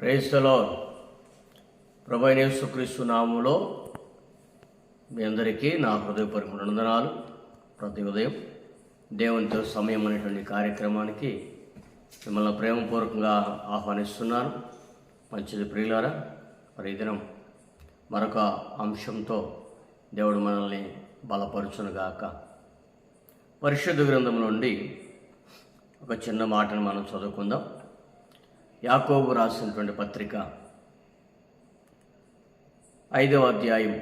క్రైస్తలో ప్రభైనేశ్వక్రీస్తు నామంలో మీ అందరికీ నా హృదయపూర్వక వందనాలు. ప్రతి ఉదయం దేవునితో సమయం అనేటువంటి కార్యక్రమానికి మిమ్మల్ని ప్రేమపూర్వకంగా ఆహ్వానిస్తున్నాను. మంచిది ప్రియులారా మరి దినం మరొక అంశంతో దేవుడు మనల్ని బలపరుచునుగాక. పరిశుద్ధ గ్రంథం నుండి ఒక చిన్న మాటను మనం చదువుకుందాం. యాకోబు రాసినటువంటి పత్రిక ఐదవ అధ్యాయం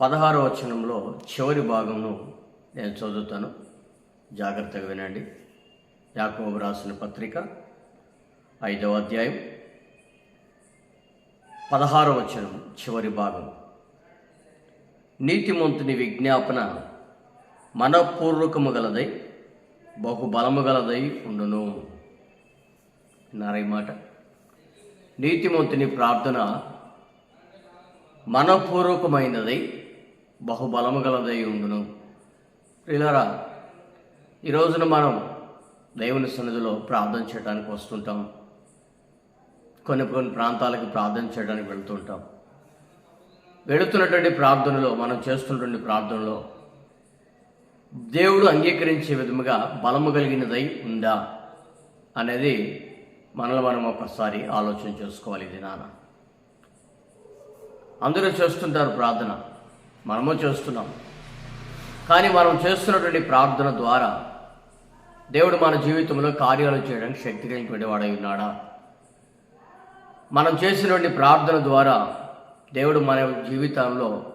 పదహారవ వచనంలో చివరి భాగంను నేను చదువుతాను. జాగ్రత్తగా వినండి. యాకోబు రాసిన పత్రిక ఐదవ అధ్యాయం పదహారవ వచనం చివరి భాగం. నీతిమంతుని విజ్ఞాపన మనపూర్వకము గలదై బహుబలము గలదై ఉండును. విన్నారా మాట నీతిమంతుని ప్రార్థన మనపూర్వకమైనదై బహుబలము గలదై ఉండును. ప్రియులారా ఈ రోజున మనం దేవుని సన్నిధిలో ప్రార్థన చేయడానికి వస్తుంటాం. కొన్ని కొన్ని ప్రాంతాలకు ప్రార్థన చేయడానికి వెళ్తుంటాం. వెళుతున్నటువంటి ప్రార్థనలో మనం చేస్తున్నటువంటి ప్రార్థనలో దేవుడు అంగీకరించే విధముగా బలము కలిగినదై ఉందా అనేది మనల్ని మనం ఒకసారి ఆలోచన చేసుకోవాలి ఇది నాన్న. అందరూ చేస్తుంటారు ప్రార్థన. మనము చేస్తున్నాం. కానీ మనం చేస్తున్నటువంటి ప్రార్థన ద్వారా దేవుడు మన జీవితంలో కార్యాలు చేయడానికి శక్తి కలిగినటువంటి వాడై ఉన్నాడా? మనం చేసినటువంటి ప్రార్థన ద్వారా దేవుడు మన జీవితంలో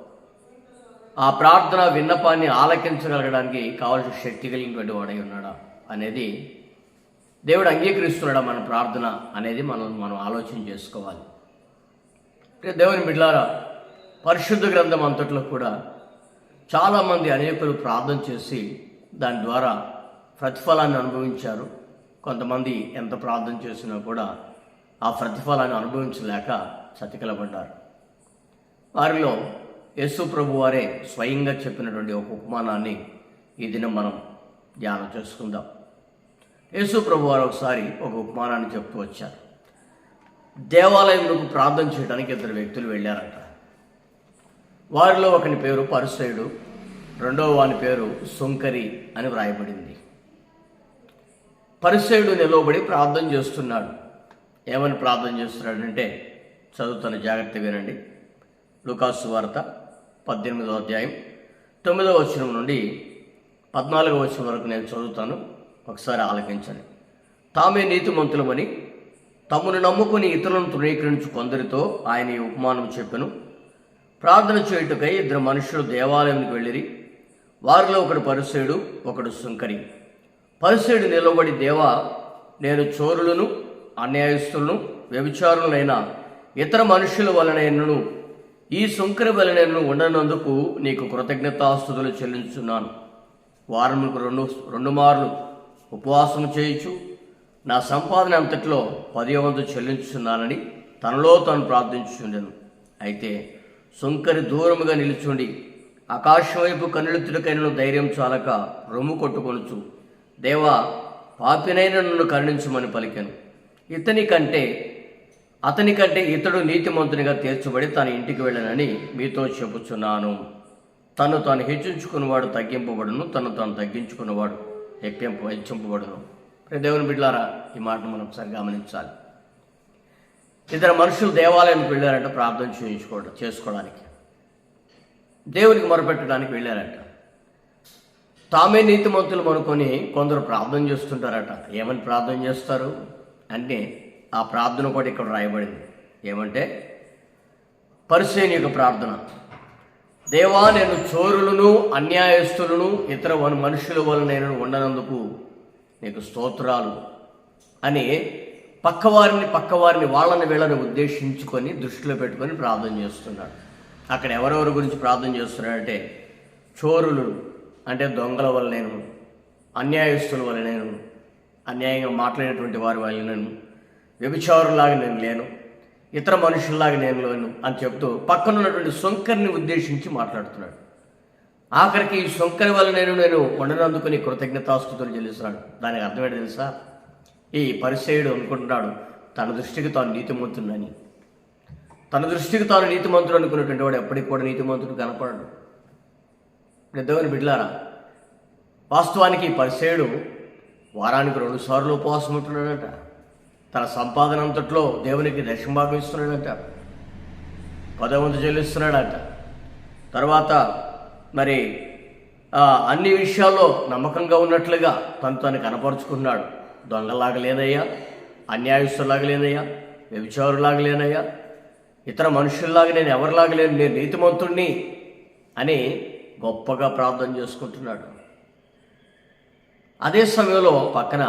ఆ ప్రార్థన విన్నపాన్ని ఆలకించగలగడానికి కావాల్సిన శక్తి కలిగినటువంటి వాడై ఉన్నాడా అనేది దేవుడు అంగీకరిస్తున్నాడా మన ప్రార్థన అనేది మనం మనం ఆలోచన చేసుకోవాలి. దేవుని బిడ్లారా పరిశుద్ధ గ్రంథం అంతట్లో కూడా చాలామంది అనేకులు ప్రార్థన చేసి దాని ద్వారా ప్రతిఫలాన్ని అనుభవించారు. కొంతమంది ఎంత ప్రార్థన చేసినా కూడా ఆ ప్రతిఫలాన్ని అనుభవించలేక చతికిలబడ్డారు వారిలో యేసు ప్రభు వారే స్వయంగా చెప్పినటువంటి ఒక ఉపమానాన్ని ఈ దినం మనం ధ్యానం చేసుకుందాం. యేసు ప్రభు వారు ఒకసారి ఒక ఉపమానాన్ని చెప్తూ వచ్చారు. దేవాలయంలోకి ప్రార్థన చేయడానికి ఇద్దరు వ్యక్తులు వెళ్ళారట. వారిలో ఒకని పేరు పరుసేయుడు రెండవ వాని పేరు సుంకరి అని వ్రాయబడింది. పరిసేయుడు నిలవబడి ప్రార్థన చేస్తున్నాడు. ఏమని ప్రార్థన చేస్తున్నాడంటే చదువుతాను జాగ్రత్త వినండి. లుకాసు వార్త పద్దెనిమిదవ అధ్యాయం తొమ్మిదవ వచనం నుండి పద్నాలుగవ వచనం వరకు నేను చదువుతాను. ఒకసారి ఆలకించండి. తామే నీతిమంతులమని తమను నమ్ముకుని ఇతరులను తృణీకరించు కొందరితో ఆయన ఈ ఉపమానం చెప్పెను. ప్రార్థన చేయుటకై ఇద్దరు మనుషులు దేవాలయానికి వెళ్ళిరి. వారిలో ఒకడు పరిసేయుడు ఒకడు సుంకరి పరిసేయుడు నిలబడి దేవా నేను చోరులను అన్యాయస్తులను వ్యభిచారులైన ఇతర మనుషుల వలనను ఈ సుంకరి వలనను ఉండనందుకు నీకు కృతజ్ఞతాస్తుతులు చెల్లించున్నాను వారములకు రెండు రెండు మార్లు ఉపవాసం చేయించు నా సంపాదన అంతట్లో పదివ వంతు చెల్లించుచున్నానని తనలో తాను ప్రార్థించుచుండెను. అయితే సుంకరి దూరముగా నిలుచుండి ఆకాశం వైపు కన్నులెత్తుడికైన ధైర్యం చాలక రొమ్ము కొట్టుకొనుచు దేవా పాపినైన నన్ను కరుణించమని పలికాను. ఇతని కంటే అతని కంటే ఇతడు నీతిమంతునిగా తీర్చబడి తన ఇంటికి వెళ్ళనని మీతో చెప్పుచున్నాను తను తాను హెచ్చించుకున్నవాడు తగ్గింపబడును తను తాను తగ్గించుకున్నవాడు హెక్కింపు హెచ్చింపబడును దేవుని బిడ్లారా ఈ మాటను మనం ఒకసారి గమనించాలి. ఇద్దరు మనుషులు దేవాలయానికి వెళ్ళారంట ప్రార్థన చేయించుకోవడం చేసుకోవడానికి. దేవునికి మొరపెట్టడానికి వెళ్ళారంట. తామే నీతిమంతులు అనుకొని కొందరు ప్రార్థన చేస్తుంటారట. ఏమని ప్రార్థన చేస్తారు? అంటే ఆ ప్రార్థన కూడా ఇక్కడ రాయబడింది. ఏమంటే పరిశీని యొక్క ప్రార్థన. దేవా నేను చోరులను అన్యాయస్తులను ఇతర మనుషుల వల్ల నేను ఉండనందుకు నీకు స్తోత్రాలు అని పక్కవారిని పక్కవారిని వాళ్ళని వీళ్ళని ఉద్దేశించుకొని దృష్టిలో పెట్టుకొని ప్రార్థన చేస్తున్నాడు. అక్కడ ఎవరెవరి గురించి ప్రార్థన చేస్తున్నాడంటే చోరులు అంటే దొంగల వల్ల నేను అన్యాయస్తుల వల్ల నేను అన్యాయంగా మాట్లాడేటువంటి వారి వల్ల నేను వ్యభిచారులాగా నేను లేను. ఇతర మనుషుల్లాగా నేను లేను అని చెప్తూ పక్కనున్నటువంటి సొంకర్ని ఉద్దేశించి మాట్లాడుతున్నాడు. ఆఖరికి ఈ సొంకరి వల్ల నేను నేను వండినందుకు నీ కృతజ్ఞతాస్తుతులు చెల్లిస్తున్నాడు. దానికి అర్థమేంటి తెలుసా? ఈ పరిచయుడు అనుకుంటున్నాడు తన దృష్టికి తాను నీతిమంతుడని తన దృష్టికి తాను నీతిమంతుడు అనుకున్నటువంటి వాడు ఎప్పటికి కూడా నీతిమంతుడు కనపడడు. పెద్దవని బిడ్లారా వాస్తవానికి ఈ పరిసేయుడు వారానికి రెండుసార్లు ఉపవాసం ఉంటున్నాడట. తన సంపాదన అంతట్లో దేవునికి దశభాగం ఇస్తున్నాడట పదవంతు చెల్లిస్తున్నాడట. తర్వాత మరి అన్ని విషయాల్లో నమ్మకంగా ఉన్నట్లుగా తను తను కనపరుచుకున్నాడు. దొంగలాగా లేదయ్యా అన్యాయస్తులాగా లేదయ్యా వ్యభిచారులాగా లేనయ్యా ఇతర మనుషుల్లాగా నేను ఎవరిలాగా లేను నేను నీతిమంతుణ్ణి అని గొప్పగా ప్రార్థన చేసుకుంటున్నాడు. అదే సమయంలో పక్కన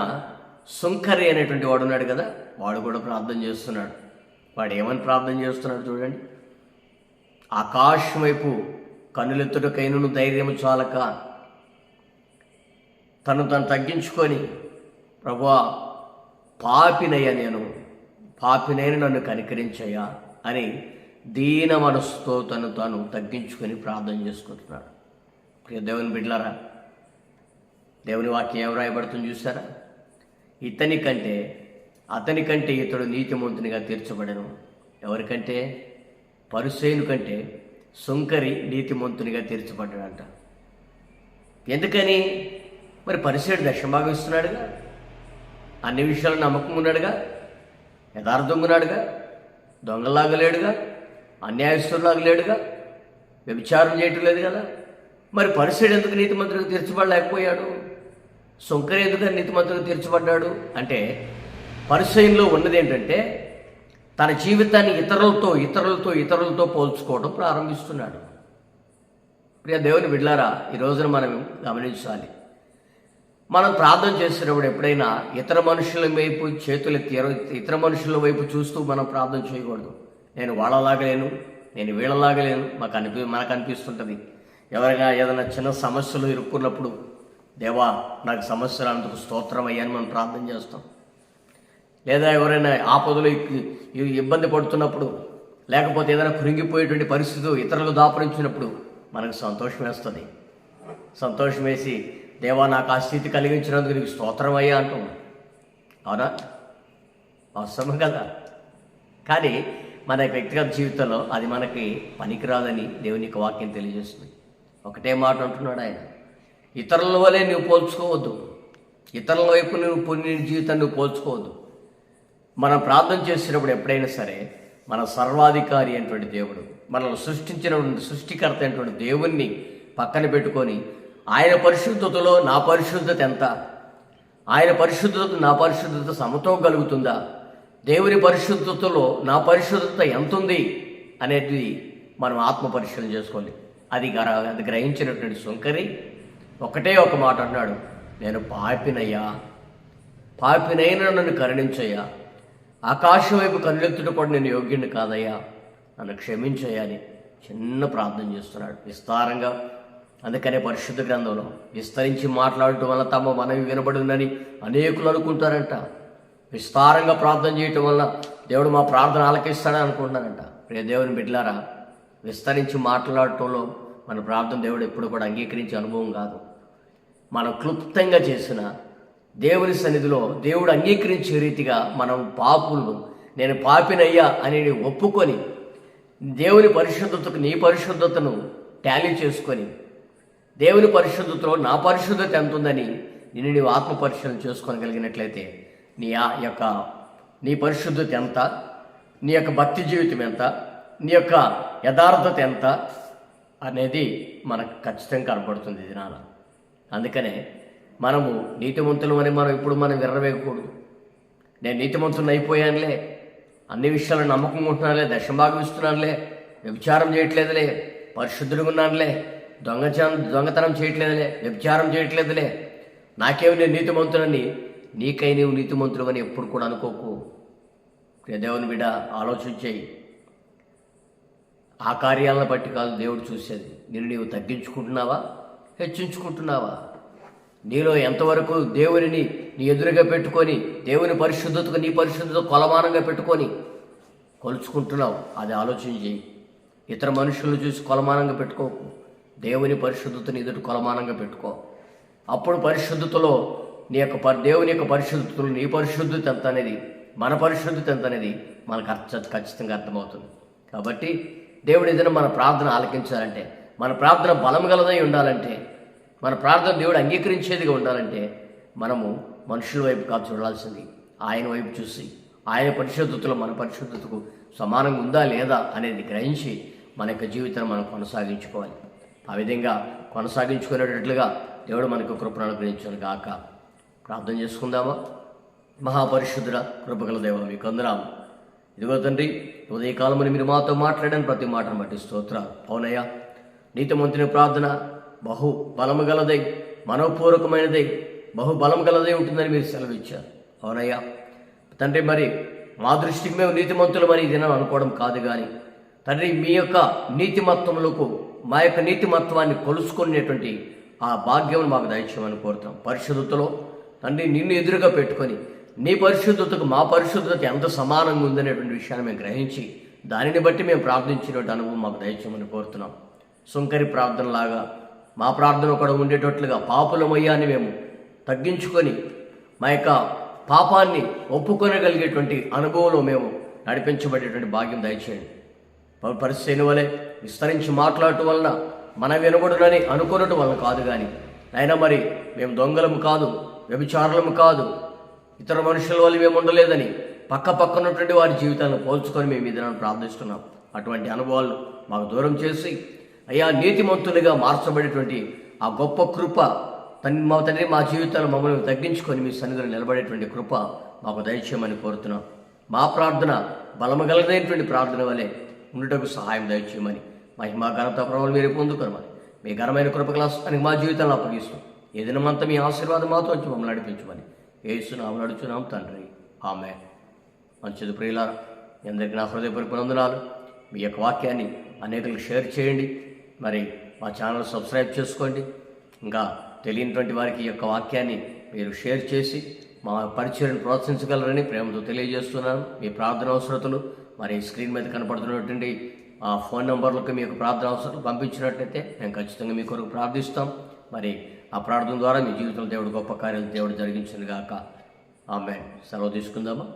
సుంకరి అనేటువంటి వాడు ఉన్నాడు కదా వాడు కూడా ప్రార్థన చేస్తున్నాడు. వాడు ఏమని ప్రార్థన చేస్తున్నాడు చూడండి. ఆకాశం వైపు కన్నులెత్తుటకైనను ధైర్యము చాలక తను తను తగ్గించుకొని ప్రభువా పాపినయ్యా నేను పాపినైన నన్ను కనికరించయ్యా అని దీన మనసుతో తను తాను తగ్గించుకొని ప్రార్థన చేసుకుంటున్నాడు. ప్రియ దేవుని బిడ్లారా దేవుని వాక్యం ఏం రాయబడుతుంది చూసారా ఇతని కంటే అతని కంటే ఇతడు నీతిమంతునిగా తీర్చబడను. ఎవరికంటే? పరుసేను కంటే సుంకరి నీతిమంతునిగా తీర్చబడ్డాడంట. ఎందుకని? మరి పరిసేడు దశభాగం ఇస్తున్నాడుగా అన్ని విషయాలు నమ్మకం ఉన్నాడుగా? యథార్థంగా ఉన్నాడుగా? దొంగలాగా లేడుగా? అన్యాయస్తులాగా లేడుగా? వ్యభిచారం చేయటం లేదు కదా? మరి పరిసేడు ఎందుకు నీతిమంతుడిగా తీర్చబడలేకపోయాడు? సుంకరి ఎందుకు నీతిమంతుడిగా తీర్చబడ్డాడు? అంటే పరిశయంలో ఉన్నది ఏంటంటే తన జీవితాన్ని ఇతరులతో ఇతరులతో ఇతరులతో పోల్చుకోవడం ప్రారంభిస్తున్నాడు. ప్రియ దేవుని బిడ్లారా ఈ రోజున మనం గమనించాలి. మనం ప్రార్థన చేసేటప్పుడు ఎప్పుడైనా ఇతర మనుషుల వైపు చేతులు తీర ఇతర మనుషుల వైపు చూస్తూ మనం ప్రార్థన చేయకూడదు. నేను వాళ్ళలాగలేను నేను వీళ్ళలాగలేను మాకు అనిపి మనకు అనిపిస్తుంటుంది. ఎవరైనా ఏదైనా చిన్న సమస్యలు ఇరుక్కున్నప్పుడు దేవా నాకు సమస్యలు అందుకు స్తోత్రం అయ్యాని మనం ప్రార్థన చేస్తాం. లేదా ఎవరైనా ఆపదలు ఇబ్బంది పడుతున్నప్పుడు లేకపోతే ఏదైనా కృంగిపోయేటువంటి పరిస్థితులు ఇతరులు దాపరించినప్పుడు మనకు సంతోషం వేస్తుంది. సంతోషం వేసి దేవా నాకు ఆ స్థితి కలిగించినందుకు నీకు స్తోత్రం అయ్యా అంటాం అవునా? అవసరం కదా? కానీ మన వ్యక్తిగత జీవితంలో అది మనకి పనికిరాదని దేవుని యొక్క వాక్యం తెలియజేస్తుంది. ఒకటే మాట అంటున్నాడు ఆయన. ఇతరుల వలె నువ్వు పోల్చుకోవద్దు. ఇతరుల వైపు నువ్వు పొందిన జీవితాన్ని నువ్వు పోల్చుకోవద్దు. మనం ప్రార్థన చేసినప్పుడు ఎప్పుడైనా సరే మన సర్వాధికారి అయినటువంటి దేవుడు మనల్ని సృష్టించిన సృష్టికర్త అయినటువంటి దేవుణ్ణి పక్కన పెట్టుకొని ఆయన పరిశుద్ధతలో నా పరిశుద్ధత ఎంత? ఆయన పరిశుద్ధత నా పరిశుద్ధత సమతోగలుగుతుందా దేవుని పరిశుద్ధతలో నా పరిశుద్ధత ఎంత ఉంది అనేది మనం ఆత్మ పరిశీలన చేసుకోవాలి. అది గర అది గ్రహించినటువంటి సుంకరి ఒకటే ఒక మాట అన్నాడు. నేను పాపినయ్యా. పాపినైనా నన్ను కరుణించయ్యా. ఆకాశం వైపు కన్నెత్తుట కూడా నేను యోగ్యుని కాదయ్యా. నన్ను క్షమించయ్యా అని చిన్న ప్రార్థన చేస్తున్నాడు. విస్తారంగా. అందుకనే పరిశుద్ధ గ్రంథంలో విస్తరించి మాట్లాడటం వల్ల తమ మనవి వినబడిందని అనేకులు అనుకుంటారంట. విస్తారంగా ప్రార్థన చేయటం వల్ల దేవుడు మా ప్రార్థన ఆలకిస్తాడని అనుకుంటున్నారంట. ప్రియ దేవుని బిడ్డలారా విస్తరించి మాట్లాడటంలో మన ప్రార్థన దేవుడు ఎప్పుడు కూడా అంగీకరించే అనుభవం కాదు. మనం క్లుప్తంగా చేసిన దేవుని సన్నిధిలో దేవుడు అంగీకరించే రీతిగా మనం పాపులు. నేను పాపినయ్యా అని ఒప్పుకొని దేవుని పరిశుద్ధతకు నీ పరిశుద్ధతను టాలీ చేసుకొని దేవుని పరిశుద్ధతలో నా పరిశుద్ధత ఎంత ఉందని నేను నీవు ఆత్మ పరిశీలన చేసుకోగలిగినట్లయితే నీ ఆ యొక్క నీ పరిశుద్ధత ఎంత నీ యొక్క భక్తి జీవితం ఎంత నీ యొక్క యథార్థత ఎంత అనేది మనకు ఖచ్చితంగా కనపడుతుంది ఈ దినాల అందుకనే మనము నీతిమంతులు అని మనం ఇప్పుడు మనం విర్రవేయకూడదు. నేను నీతిమంతుని అయిపోయానులే అన్ని విషయాలు నమ్మకం ఉంటున్నానులే దశభాగం ఇస్తున్నానులే వ్యభిచారం చేయట్లేదులే పరిశుద్ధులుగా ఉన్నానులే దొంగచం దొంగతనం చేయట్లేదులే వ్యభిచారం చేయట్లేదులే. నాకేమి నేను నీతిమంతులని నీకై నీవు నీతిమంతుడు అని ఎప్పుడు కూడా అనుకోకు. దేవుని బిడ్డ ఆలోచించేయి ఆ కార్యాలను బట్టి కాదు దేవుడు చూసేది. నేను నీవు తగ్గించుకుంటున్నావా? హెచ్చించుకుంటున్నావా? నీలో ఎంతవరకు దేవునిని నీ ఎదురుగా పెట్టుకొని దేవుని పరిశుద్ధతకు నీ పరిశుద్ధత కొలమానంగా పెట్టుకొని కొలుచుకుంటున్నావు? అది ఆలోచన చేయి ఇతర మనుషులను చూసి కొలమానంగా పెట్టుకోకు దేవుని పరిశుద్ధతని ఎదుటి కొలమానంగా పెట్టుకో. అప్పుడు పరిశుద్ధతలో నీ యొక్క పరి దేవుని యొక్క పరిశుద్ధతలు నీ పరిశుద్ధత ఎంత అనేది మన పరిశుద్ధత ఎంత అనేది మనకు అర్థ ఖచ్చితంగా అర్థమవుతుంది. కాబట్టి దేవుడు ఏదైనా మన ప్రార్థన ఆలకించాలంటే మన ప్రార్థన బలం గలదై ఉండాలంటే మన ప్రార్థన దేవుడు అంగీకరించేదిగా ఉండాలంటే మనము మనుషుల వైపు కాదు చూడాల్సింది. ఆయన వైపు చూసి ఆయన పరిశుద్ధతలో మన పరిశుద్ధతకు సమానంగా ఉందా లేదా అనేది గ్రహించి మన యొక్క జీవితాన్ని మనం కొనసాగించుకోవాలి. ఆ విధంగా కొనసాగించుకునేటట్లుగా దేవుడు మనకు కృపను అనుగ్రహించాలి కాక ప్రార్థన చేసుకుందామా? మహాపరిశుద్ధుడ కృపగల దేవ మీకు అందరాము ఇదిగో తండ్రి ఉదయకాలమని మీరు మాతో మాట్లాడిన ప్రతి మాటను బట్టి స్తోత్ర అవునయ్యా నీతిమంతుని ప్రార్థన బహు బలము గలదై మనోపూర్వకమైనదై బహు బలం గలదై ఉంటుందని మీరు సెలవిచ్చారు. అవునయ్యా. తండ్రి మరి మా దృష్టికి మేము నీతిమంతులమని ఈ దినం అనుకోవడం కాదు కానీ తండ్రి మీ యొక్క నీతిమత్వములకు మా యొక్క నీతిమత్వాన్ని కొలుసుకునేటువంటి ఆ భాగ్యం మాకు దయచేయమని కోరుతాం. పరిశుద్ధతలో తండ్రి నిన్ను ఎదురుగా పెట్టుకొని నీ పరిశుద్ధతకు మా పరిశుద్ధత ఎంత సమానంగా ఉందనేటువంటి విషయాన్ని మేము గ్రహించి దానిని బట్టి మేము ప్రార్థించినటువంటి అనుభవం మాకు దయచేయమని కోరుతున్నాం. సుంకరి ప్రార్థనలాగా మా ప్రార్థన కూడా ఉండేటట్లుగా పాపులమయ్యాన్ని మేము తగ్గించుకొని మా యొక్క పాపాన్ని ఒప్పుకొనగలిగేటువంటి అనుభవంలో మేము నడిపించబడేటువంటి భాగ్యం దయచేయండి. పరిస్థితి వలె విస్తరించి మాట్లాడటం వలన మన వినబడునని అనుకునటం వలన కాదు కానీ అయినా మరి మేము దొంగలము కాదు వ్యభిచారులము కాదు ఇతర మనుషుల వల్ల మేము ఉండలేదని పక్క పక్కనటువంటి వారి జీవితాలను పోల్చుకొని మేము ఇదనని ప్రార్థిస్తున్నాం. అటువంటి అనుభవాలు మాకు దూరం చేసి అయ్యా నీతిమంతులుగా మార్చబడేటువంటి ఆ గొప్ప కృప తన్ మా తండ్రి మా జీవితాలు మమ్మల్ని తగ్గించుకొని మీ సన్నిధిలో నిలబడేటువంటి కృప మాకు దయచేయమని కోరుతున్నాం. మా ప్రార్థన బలమగలదైనటువంటి ప్రార్థన వలె ఉండటకు సహాయం దయచేయమని. మహిమా ఘనత ప్రభావం మీరు పొందుకోమని మీ ఘనమైన కృపకలాస్తానికి మా జీవితాలను అప్పగిస్తాం ఏదినమంతా మీ ఆశీర్వాదం మాతో వచ్చి మమ్మల్ని నడిపించమని. ఏసునాం నడుచున్నాం తండ్రి. ఆమె మంచిది ప్రియులారా మీ అందరికీ నా హృదయపూర్వక వందనాలు. మీ యొక్క వాక్యాన్ని అనేకులకు షేర్ చేయండి. మరి మా ఛానల్ సబ్స్క్రైబ్ చేసుకోండి. ఇంకా తెలియనటువంటి వారికి ఈ యొక్క వాక్యాన్ని మీరు షేర్ చేసి మా పరిచయను ప్రోత్సహించగలరని ప్రేమతో తెలియజేస్తున్నాను. మీ ప్రార్థన అవసరతలు మరి స్క్రీన్ మీద కనపడుతున్నటువంటి ఆ ఫోన్ నెంబర్లకు మీకు ప్రార్థన అవసరం పంపించినట్లయితే మేము ఖచ్చితంగా మీ కొరకు ప్రార్థిస్తాం. మరి ఆ ప్రార్థన ద్వారా మీ జీవితంలో దేవుడు గొప్ప కార్యాలు దేవుడు జరిగించింది గాక ఆమె సెలవు తీసుకుందామా?